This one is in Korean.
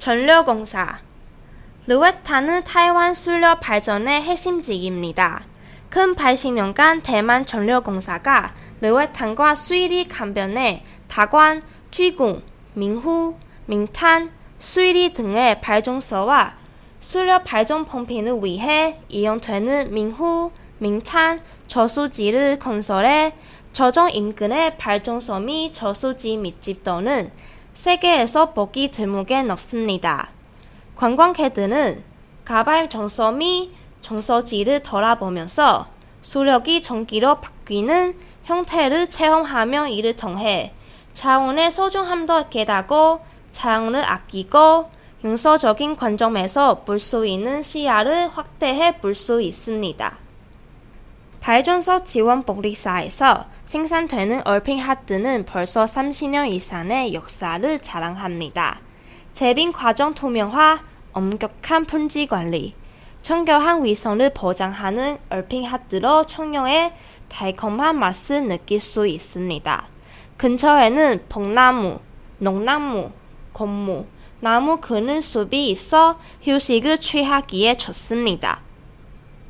전력공사 르웨탄은 타이완 수력 발전의 핵심직입니다. 근 80년간 대만 전력공사가 르웨탄과 수일이 간변해 다관, 취궁, 민후, 민탄, 수일이 등의 발전소와 수력 발전 펌핑을 위해 이용되는 민후, 민탄, 저수지를 건설해 저정 인근의 발전소 및 저수지 밑집 또는 세계에서 보기 드물게 높습니다. 관광객들은 가발 정서 및 정서지를 돌아보면서 수력이 전기로 바뀌는 형태를 체험하며 이를 통해 자원의 소중함도 깨닫고 자원을 아끼고 용서적인 관점에서 볼 수 있는 시야를 확대해 볼 수 있습니다. 발전소 지원 복리사에서 생산되는 얼핑 하트는 벌써 30년 이상의 역사를 자랑합니다. 재빈 과정 투명화, 엄격한 품질 관리, 청결한 위생을 보장하는 얼핑 하트로 청룡의 달콤한 맛을 느낄 수 있습니다. 근처에는 벚나무, 농나무, 곤무, 나무 그는 숲이 있어 휴식을 취하기에 좋습니다.